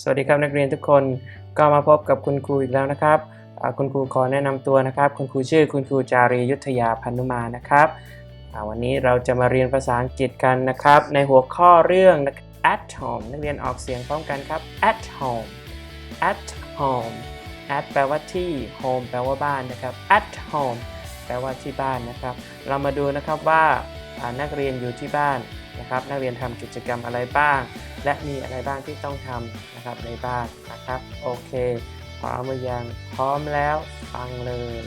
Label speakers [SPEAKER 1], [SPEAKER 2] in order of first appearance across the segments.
[SPEAKER 1] สวัสดีครับนักเรียนทุกคนก็มาพบกับคุณครูอีกแล้วนะครับ คุณครูขอแนะนำตัวนะครับ คุณครูชื่อคุณครูจารียุทธยาพันุมานะครับวันนี้เราจะมาเรียนภาษาอังกฤษกันนะครับ ในหัวข้อเรื่อง at home นักเรียนออกเสียงพร้อมกันครับ at home at home at แปลว่าที่ home แปลว่าบ้านนะครับ at home แปลว่าที่บ้านนะครับ เรามาดูนะครับว่านักเรียนอยู่ที่บ้าน นะครับ นักเรียนทำกิจกรรมอะไรบ้าง และมีอะไรบ้างที่ต้องทำนะครับในบ้านนะครับ โอเคพร้อมหรือยังพร้อมแล้วฟังเลย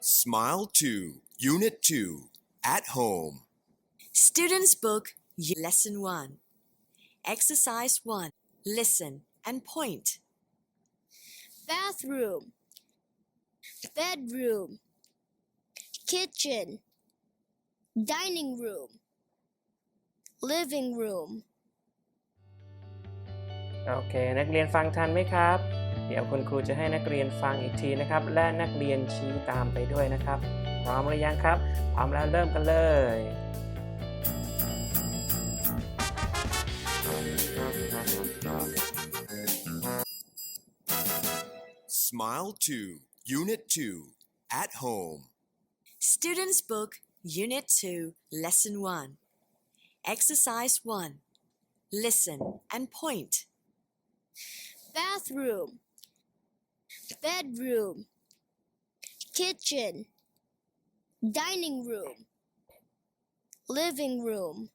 [SPEAKER 2] Smile 2, Unit 2, at home.
[SPEAKER 3] Students' Book, Ye- Lesson 1. Exercise 1. Listen and point.
[SPEAKER 4] bathroom, bedroom, kitchen, dining room, living room.
[SPEAKER 1] โอเค นักเรียนฟังทันไหมครับ เดี๋ยวคุณครูจะให้นักเรียนฟังอีกทีนะครับ และนักเรียนชี้ตามไปด้วยนะครับ พร้อมหรือยังครับ พร้อมแล้วเริ่มกันเลย
[SPEAKER 2] Smile 2, Unit 2, at home.
[SPEAKER 3] Students' Book, Unit 2, Lesson 1. Exercise 1. Listen and point.
[SPEAKER 4] bathroom, bedroom, kitchen, dining room, living room.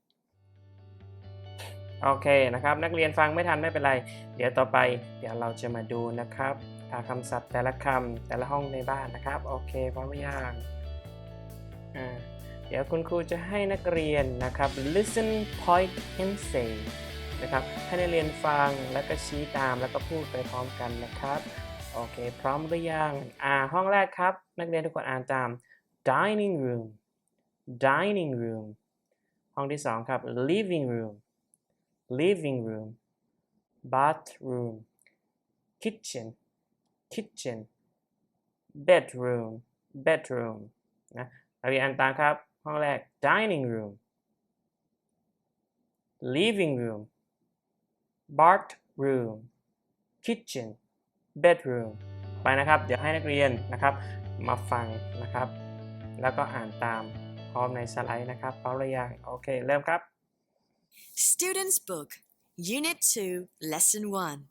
[SPEAKER 1] โอเคนะครับ นักเรียนฟังไม่ทันไม่เป็นไร เดี๋ยวต่อไป เดี๋ยวเราจะมาดูนะครับคำศัพท์แต่ละคำแต่ละห้องในบ้านนะครับ โอเคพร้อมหรือยังเดี๋ยวคุณครูจะให้นักเรียนนะครับ listen point and say นะครับ ให้นักเรียนฟังแล้วก็ชี้ตามแล้วก็พูดไปพร้อมกันนะครับ โอเค พร้อมหรือยังอ่าห้องแรกครับ นักเรียนทุกคนอ่านตาม dining room dining room ห้องที่สองครับ living room living room bathroom kitchen kitchen bedroom bedroom นะเราเรียนอ่านตามครับ ห้องแรก dining room living room bathroom kitchen bedroom ไปนะครับ เดี๋ยวให้นักเรียนนะครับ มาฟังนะครับ แล้วก็อ่านตามพร้อมในสไลด์นะครับพร้อมหรือยังโอเค เริ่มครับ
[SPEAKER 3] Students' Book, Unit 2, Lesson 1.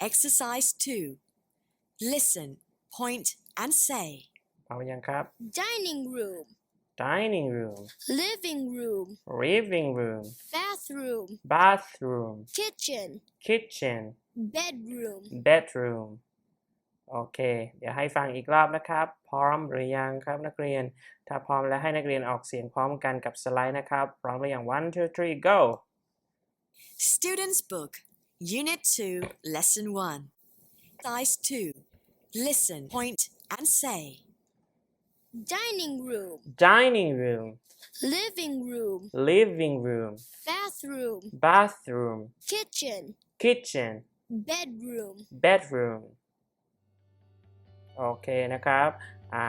[SPEAKER 3] Exercise 2. Listen, point, and say.
[SPEAKER 1] พร้อมหรือยังครับ
[SPEAKER 4] Dining room,
[SPEAKER 1] dining room
[SPEAKER 4] living room,
[SPEAKER 1] living room
[SPEAKER 4] bathroom,
[SPEAKER 1] bathroom
[SPEAKER 4] kitchen,
[SPEAKER 1] kitchen
[SPEAKER 4] bedroom.
[SPEAKER 1] bedroom โอเค เดี๋ยวให้ฟังอีกรอบนะครับ พร้อมหรือยังครับนักเรียน ถ้าพร้อมแล้วให้นักเรียนออกเสียงพร้อมกันกับสไลด์นะครับ พร้อมหรือยัง one two three go
[SPEAKER 3] Students' Book, Unit 2, Lesson 1. Exercise 2. Listen, point, and say.
[SPEAKER 4] Dining room,
[SPEAKER 1] dining room
[SPEAKER 4] living room,
[SPEAKER 1] living room
[SPEAKER 4] bathroom,
[SPEAKER 1] bathroom
[SPEAKER 4] kitchen,
[SPEAKER 1] kitchen
[SPEAKER 4] bedroom.
[SPEAKER 1] bedroom โอเคนะครับอ่า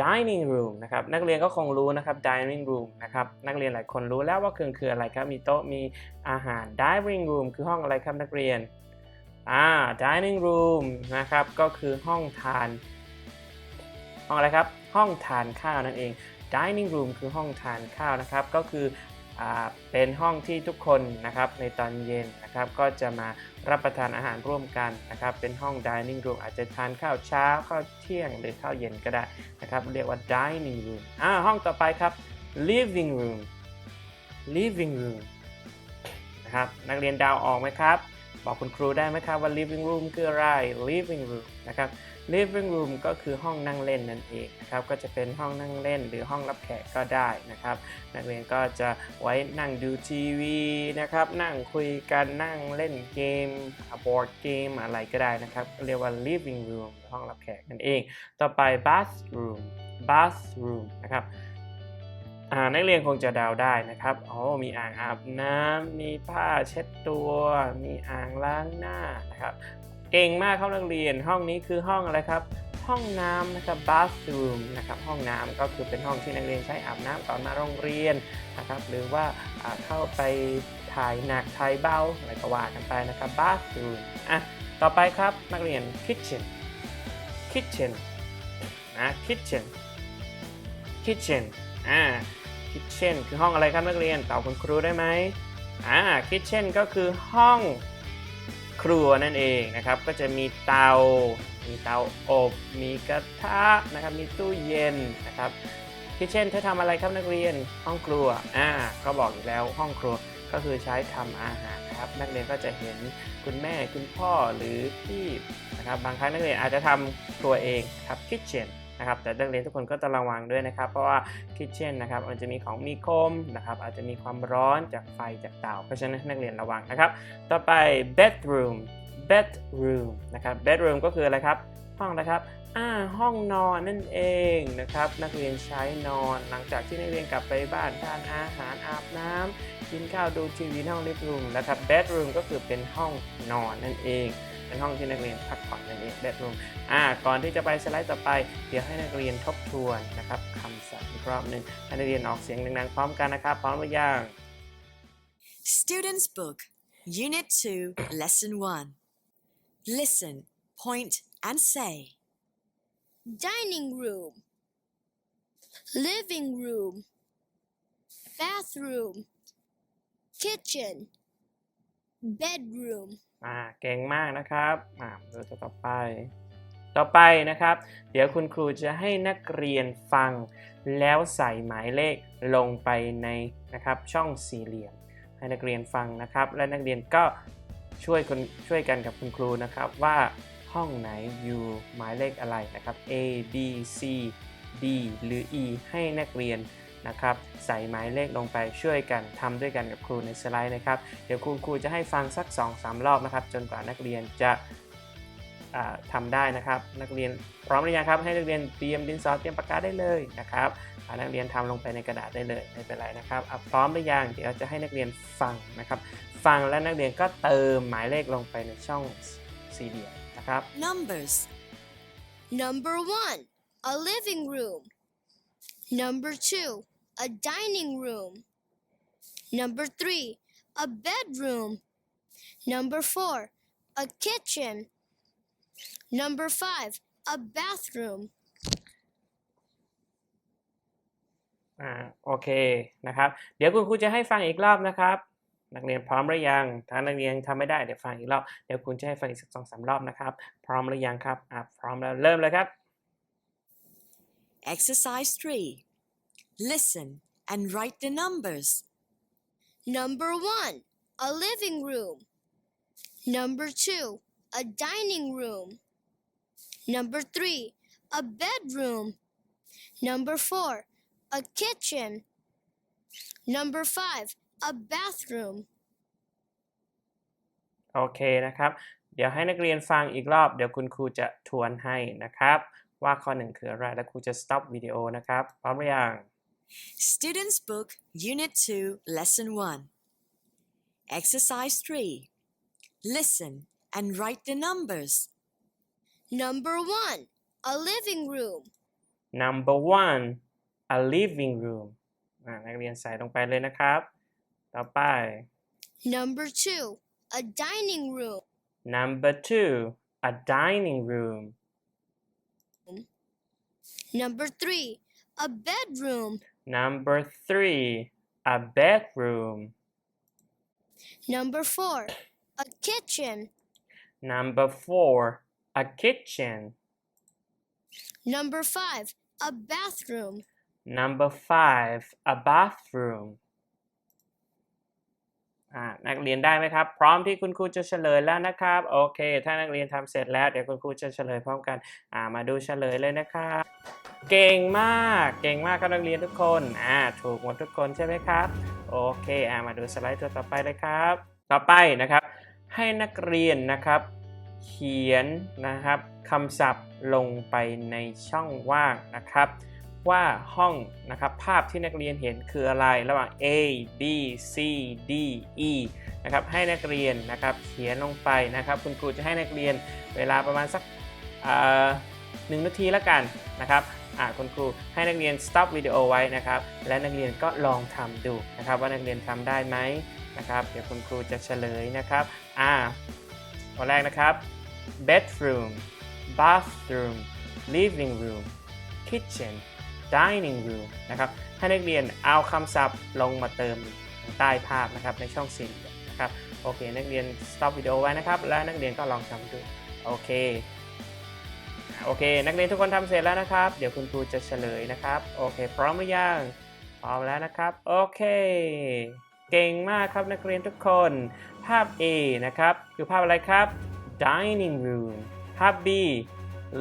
[SPEAKER 1] dining room นะครับนักเรียนก็คงรู้นะครับ dining room นะครับนักเรียนหลายคนรู้แล้วว่าคือคืออะไรครับมีโต๊ะมีอาหาร dining room คือห้องอะไรครับนักเรียนอ่า dining room นะครับก็คือห้องทาน ห้องอะไรครับห้องทานข้าวนั่นเอง dining room คือห้องทานข้าวนะครับ ก็คือ เป็นห้องที่ทุกคนนะครับในตอนเย็นนะครับก็จะมารับประทานอาหารร่วมกันนะครับเป็นห้อง dining room อาจจะทานข้าวเช้าข้าวเที่ยงหรือข้าวเย็นก็ได้นะครับเรียกว่า dining room อ่าห้องต่อไปครับ living room living room นะครับนักเรียนดาวออกไหมครับ บอกคุณครูได้ไหมครับว่า living room คืออะไร living room นะครับ living room ก็คือห้องนั่งเล่นนั่นเองนะครับ ก็จะเป็นห้องนั่งเล่นหรือห้องรับแขกก็ได้นะครับ นักเรียนก็จะไว้นั่งดูทีวีนะครับ นั่งคุยกันนั่งเล่นเกมบอร์ดเกมอะไรก็ได้นะครับ เรียกว่า living room ห้องรับแขกนั่นเอง ต่อไป bathroom bathroom นะครับนักเรียนคงจะเดาได้นะครับ อ๋อ มีอ่างอาบน้ำ มีผ้าเช็ดตัว มีอ่างล้างหน้านะครับ เก่งมากครับนักเรียนห้องนี้คือห้องอะไรครับ ห้องน้ำนะครับ bathroom นะครับห้องน้ำก็คือเป็นห้องที่นักเรียนใช้อาบน้ำก่อนมาโรงเรียนนะครับหรือว่าอ่าเข้าไปถ่ายหนักถ่ายเบาอะไรก็ว่ากันไปนะครับ bathroom อะต่อไปครับนักเรียน kitchen kitchen นะ kitchen kitchen อ่า kitchen คือห้องอะไรครับนักเรียนตอบคุณครูได้ไหมอ่า kitchen ก็คือห้อง ครัวนั่นเองนะครับ ก็จะมีเตา มีเตาอบ มีกระทะนะครับ มีตู้เย็นนะครับ kitchen ใช้ทำอะไรครับนักเรียนห้องครัวอ่าก็บอกอยู่แล้วห้องครัวก็คือใช้ทำอาหารครับ นักเรียนก็จะเห็นคุณแม่คุณพ่อหรือพี่นะครับบางครั้งนักเรียนอาจจะทำครัวเองครับ kitchen น นะครับแต่นักเรียนทุกคนก็ต้องระวังด้วยนะครับ เพราะว่า kitchen นะครับมันจะมีของมีคมนะครับอาจจะมีความร้อนจากไฟจากเตาเพราะฉะนั้นนักเรียนระวังนะครับ ต่อไป bedroom bedroom นะครับ bedroom ก็คืออะไรครับ ห้องนะครับอ่าห้องนอนนั่นเองนะครับนักเรียนใช้นอนหลังจากที่นักเรียนกลับไปบ้านทานอาหารอาบน้ำกินข้าวดูทีวีห้อง living room นะครับ bedroom ก็คือเป็นห้องนอนนั่นเอง เป็นห้องที่นักเรียนพักผ่อนนั่นเอง bedroom อ่าก่อนที่จะไปสไลด์ต่อไป เดี๋ยวให้นักเรียนทบทวนนะครับคำศัพท์อีกรอบหนึ่งให้นักเรียนออกเสียงดังๆพร้อมกันนะครับ พร้อมหรือยัง
[SPEAKER 3] Students' Book, Unit 2, Lesson 1. Listen, point, and say.
[SPEAKER 4] Dining room. Living room. Bathroom. Kitchen. Bedroom.
[SPEAKER 1] อ่าเก่งมากนะครับอ่าดูตัวต่อไป ต่อไปนะครับ เดี๋ยวคุณครูจะให้นักเรียนฟัง แล้วใส่หมายเลขลงไปในนะครับช่องสี่เหลี่ยม ให้นักเรียนฟังนะครับ และนักเรียนก็ช่วยคนช่วยกันกับคุณครูนะครับว่าห้องไหนอยู่หมายเลขอะไรนะครับ A B C D หรือ E ให้นักเรียน นะครับ ใส่หมายเลขลงไปช่วยกันทำด้วยกันกับครูในสไลด์นะครับ เดี๋ยวคุณครูจะให้ฟังสัก 2-3 รอบนะครับ จนกว่านักเรียนจะอ่าทำได้นะครับ นักเรียนพร้อมหรือยังครับ ให้นักเรียนเตรียมดินสอเตรียมปากกาได้เลยนะครับนักเรียนทำลงไปในกระดาษได้เลยไม่เป็นไรนะครับพร้อมหรือยังเดี๋ยวจะให้นักเรียนฟังนะครับ ฟังและนักเรียนก็เติมหมายเลขลงไปในช่องสี่เหลี่ยมนะครับ
[SPEAKER 3] Numbers.
[SPEAKER 4] Number one, a living room. Number two, a dining room. Number three, a bedroom. Number four, a kitchen. Number five, a bathroom.
[SPEAKER 1] อ่าโอเคนะครับ เดี๋ยวคุณครูจะให้ฟังอีกรอบนะครับ นักเรียนพร้อมหรือยัง ถ้านักเรียนทำไม่ได้เดี๋ยวฟังอีกรอบ เดี๋ยวคุณจะให้ฟังอีกสักสองสามรอบนะครับ พร้อมหรือยังครับอ่าพร้อมแล้วเริ่มเลยครับ
[SPEAKER 3] Exercise 3. Listen and write the numbers.
[SPEAKER 4] Number one, a living room. Number two, a dining room. Number three, a bedroom. Number four, a kitchen. Number five, a bathroom.
[SPEAKER 1] โอเคนะครับ เดี๋ยวให้นักเรียนฟังอีกรอบ เดี๋ยวคุณครูจะทวนให้นะครับ ว่าข้อหนึ่งคืออะไร แล้วครูจะ stop วิดีโอนะครับ พร้อมหรือยัง
[SPEAKER 3] Students' Book, Unit 2, Lesson 1. Exercise 3. Listen and write the numbers.
[SPEAKER 4] Number one, a living room.
[SPEAKER 1] number one a living room อ่านักเรียนใส่ลงไปเลยนะครับ ต่อไป
[SPEAKER 4] Number two, a dining room.
[SPEAKER 1] number two a dining room
[SPEAKER 4] Number three, a bedroom.
[SPEAKER 1] Number three a bedroom
[SPEAKER 4] Number four, a kitchen.
[SPEAKER 1] number four a kitchen
[SPEAKER 4] Number five, a bathroom.
[SPEAKER 1] number five a bathroom อ่านักเรียนได้ไหมครับ พร้อมที่คุณครูจะเฉลยแล้วนะครับ โอเค ถ้านักเรียนทำเสร็จแล้ว เดี๋ยวคุณครูจะเฉลยพร้อมกันอ่ามาดูเฉลยเลยนะครับ เก่งมาก เก่งมากครับนักเรียนทุกคน อ่า ถูกหมดทุกคนใช่ไหมครับ โอเค อ่ามาดูสไลด์ตัวต่อไปเลยครับ ต่อไปนะครับ ให้นักเรียนนะครับ เขียนนะครับคำศัพท์ลงไปในช่องว่างนะครับ ว่าห้องนะครับภาพที่นักเรียนเห็นคืออะไรระหว่าง A B C D E นะครับ ให้นักเรียนนะครับ เขียนลงไปนะครับ คุณครูจะให้นักเรียนเวลาประมาณสักหนึ่งนาทีละกันนะครับ คุณครูให้นักเรียน stop วิดีโอไว้นะครับ และนักเรียนก็ลองทำดูนะครับ ว่านักเรียนทำได้ไหมนะครับ เดี๋ยวคุณครูจะเฉลยนะครับ อ่าข้อแรกนะครับ bedroom bathroom living room kitchen dining room นะครับ ให้นักเรียนเอาคำศัพท์ลงมาเติมใต้ภาพนะครับในช่องสี่นะครับ โอเค นักเรียน stop วิดีโอไว้นะครับ และนักเรียนก็ลองทำดู โอเค โอเค นักเรียนทุกคนทำเสร็จแล้วนะครับ เดี๋ยวคุณครูจะเฉลยนะครับ โอเค พร้อมหรือยัง พร้อมแล้วนะครับ โอเค เก่งมากครับนักเรียนทุกคน ภาพ A นะครับ คือภาพอะไรครับ dining room ภาพ B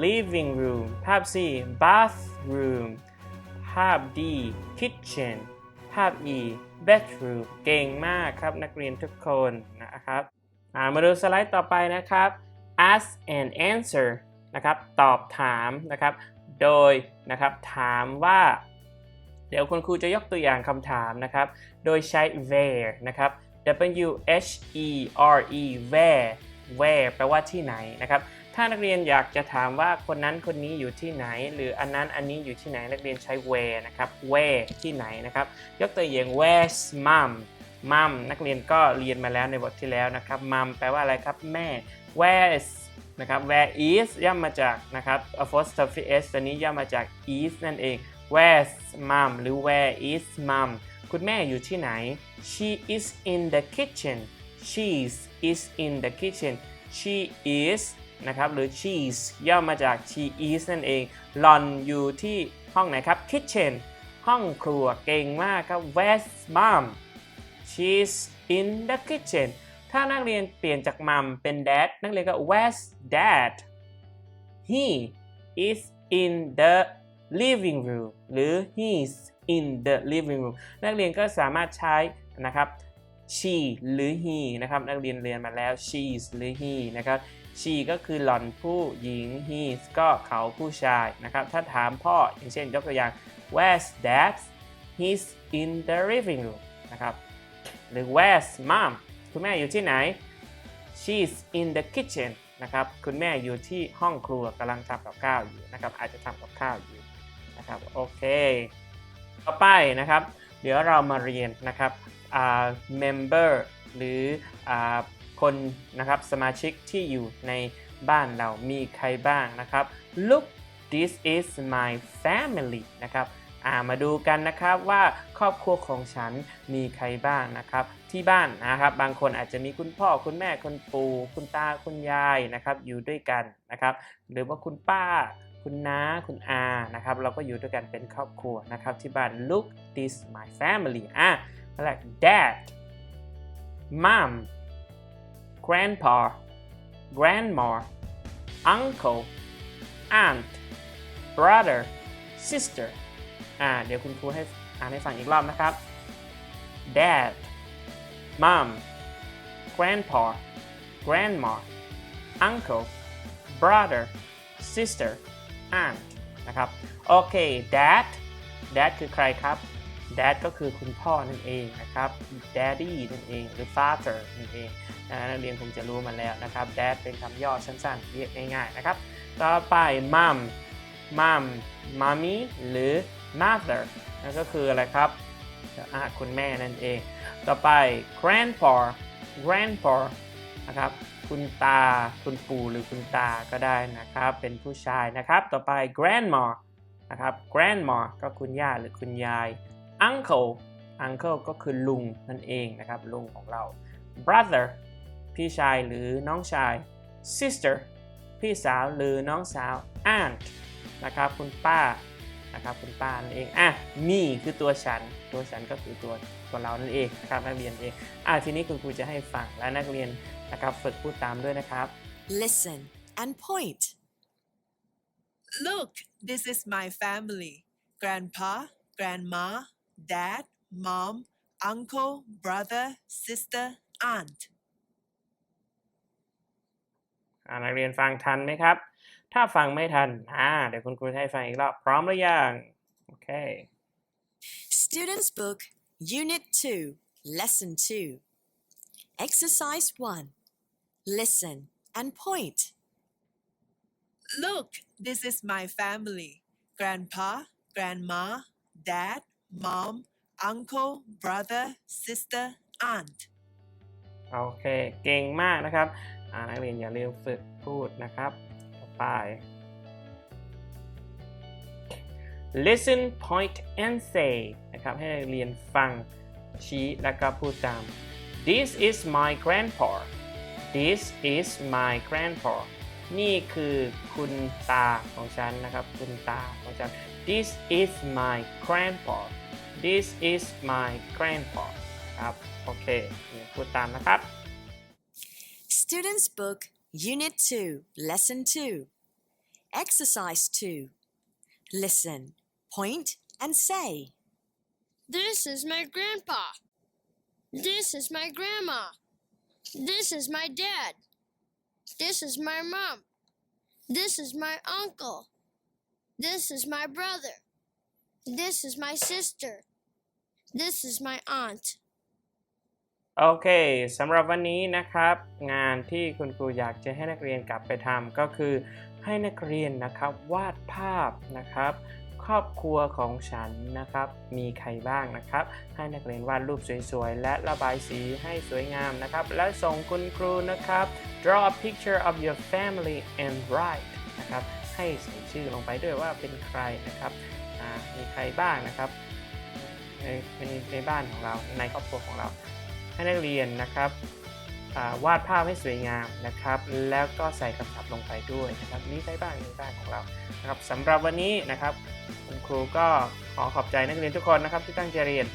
[SPEAKER 1] living room ภาพ C bathroom ภาพ D kitchen ภาพ E bedroom เก่งมากครับนักเรียนทุกคนนะครับ มาดูสไลด์ต่อไปนะครับ ask and answer นะครับตอบถามนะครับ โดยนะครับถามว่า เดี๋ยวคุณครูจะยกตัวอย่างคำถามนะครับ โดยใช้ where นะครับ W H E R E where where แปลว่าที่ไหนนะครับ ถ้านักเรียนอยากจะถามว่าคนนั้นคนนี้อยู่ที่ไหน หรืออันนั้นอันนี้อยู่ที่ไหนนักเรียนใช้ where นะครับ where ที่ไหนนะครับ ยกตัวอย่าง where's mom mom นักเรียนก็เรียนมาแล้วในบทที่แล้วนะครับ mom แปลว่าอะไรครับแม่ where's นะครับ where is ย่อมาจากนะครับ apostrophe s ตัวนี้ย่อมาจาก is นั่นเอง where's mom หรือ where is mom คุณแม่อยู่ที่ไหน she is in the kitchen she's is in the kitchen she is นะครับหรือ she's ย่อมาจาก she is นั่นเองหลอนอยู่ที่ห้องไหนครับ kitchen ห้องครัวเก่งมากครับ where's mom she's in the kitchen ถ้านักเรียนเปลี่ยนจาก mom เป็น dad นักเรียนก็ where's dad he is in the living room หรือ he's in the living room นักเรียนก็สามารถใช้นะครับ she หรือ he นะครับ นักเรียนเรียนมาแล้ว she's หรือ he นะครับ she ก็คือหล่อนผู้หญิง he ก็เขาผู้ชายนะครับ ถ้าถามพ่อ อย่างเช่นยกตัวอย่าง where's dad he's in the living room นะครับ หรือ where's mom คุณแม่อยู่ที่ไหน she's in the kitchen นะครับ คุณแม่อยู่ที่ห้องครัวกำลังทำกับข้าวอยู่นะครับ อาจจะทำกับข้าวอยู่นะครับ โอเค ต่อไปนะครับ เดี๋ยวเรามาเรียนนะครับอ่า member หรืออ่าคนนะครับ สมาชิกที่อยู่ในบ้านเรามีใครบ้างนะครับ look this is my family นะครับมาดูกันนะครับว่าครอบครัวของฉันมีใครบ้างนะครับ ที่บ้านนะครับ บางคนอาจจะมีคุณพ่อคุณแม่คุณปู่คุณตาคุณยายนะครับอยู่ด้วยกันนะครับ หรือว่าคุณป้า คุณน้าคุณอานะครับ เราก็อยู่ด้วยกันเป็นครอบครัวนะครับ ที่บ้าน look this my family อะอะไร dad mom grandpa grandma uncle aunt brother sister อ่าเดี๋ยวคุณครูให้อ่านให้ฟังอีกรอบนะครับ dad mom grandpa grandma uncle brother sister aunt นะครับ โอเค dad dad คือใครครับ dad ก็คือคุณพ่อนั่นเองนะครับ daddy นั่นเองหรือ father นั่นเองนะนักเรียนคงจะรู้มาแล้วนะครับ dad เป็นคำย่อสั้นๆ เรียกง่ายๆนะครับ ต่อไป mom mom mommy หรือ mother นั่นก็คืออะไรครับอาคุณแม่นั่นเอง ต่อไป grandpa grandpa นะครับ คุณตา คุณปู่หรือคุณตาก็ได้นะครับ เป็นผู้ชายนะครับ ต่อไป grandma นะครับ grandma ก็คุณย่าหรือคุณยาย uncle uncle ก็คือลุงนั่นเองนะครับ ลุงของเรา brother พี่ชายหรือน้องชาย sister พี่สาวหรือน้องสาว aunt นะครับ คุณป้า นะครับ คุณป้านั่นเอง อะ me คือตัวฉัน ตัวฉันก็คือตัวตัวเรานั่นเองนะครับนักเรียนเองอะทีนี้คุณครูจะให้ฟังและนักเรียนนะครับฝึกพูดตามด้วยนะครับ
[SPEAKER 3] Listen and point.
[SPEAKER 5] Look, this is my family grandpa, grandma, dad, mom, uncle, brother, sister, aunt.
[SPEAKER 1] อ่านักเรียนฟังทันไหมครับ ถ้าฟังไม่ทันอ่าเดี๋ยวคุณครูจะให้ฟังอีกรอบพร้อมหรือยัง โอเค
[SPEAKER 3] Students' Book, Unit 2, Lesson 2. Exercise 1. Listen and point.
[SPEAKER 5] Look, this is my family grandpa, grandma, dad, mom, uncle, brother, sister, aunt.
[SPEAKER 1] โอเค เก่งมากนะครับอ่านักเรียนอย่าลืมฝึกพูดนะครับ ต่อไป Listen point and say นะครับให้นักเรียนฟังชี้แล้วก็พูดตาม this is my grandpa this is my grandpa นี่คือคุณตาของฉันนะครับ คุณตาของฉัน this is my grandpa this is my grandpa ครับโอเคพูดตามนะครับ
[SPEAKER 3] Students' Book, Unit 2, Lesson 2. Exercise 2. Listen, point, and say.
[SPEAKER 4] This is my grandpa. This is my grandma. This is my dad. This is my mom. This is my uncle. This is my brother. This is my sister. This is my aunt.
[SPEAKER 1] โอเคสำหรับวันนี้นะครับ งานที่คุณครูอยากจะให้นักเรียนกลับไปทำก็คือให้นักเรียนนะครับวาดภาพนะครับ ครอบครัวของฉันนะครับ มีใครบ้างนะครับ ให้นักเรียนวาดรูปสวยๆ และระบายสีให้สวยงามนะครับ แล้วส่งคุณครูนะครับ draw a picture of your family and write นะครับ ให้ใส่ชื่อลงไปด้วยว่าเป็นใครนะครับ มีใครบ้างนะครับ ในในบ้านของเรา ในครอบครัวของเรา ให้นักเรียนนะครับ วาดภาพให้สวยงามนะครับ แล้วก็ใส่คำศัพท์ลงไปด้วยนะครับนี่ใช้บ้างในบ้างของเรานะครับสำหรับวันนี้นะครับ คุณครูก็ขอขอบใจนักเรียนทุกคนนะครับที่ตั้งใจเรียน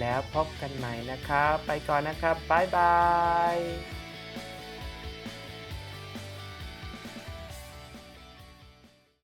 [SPEAKER 1] แล้วพบกันใหม่นะครับ ไปก่อนนะครับบ๊ายบาย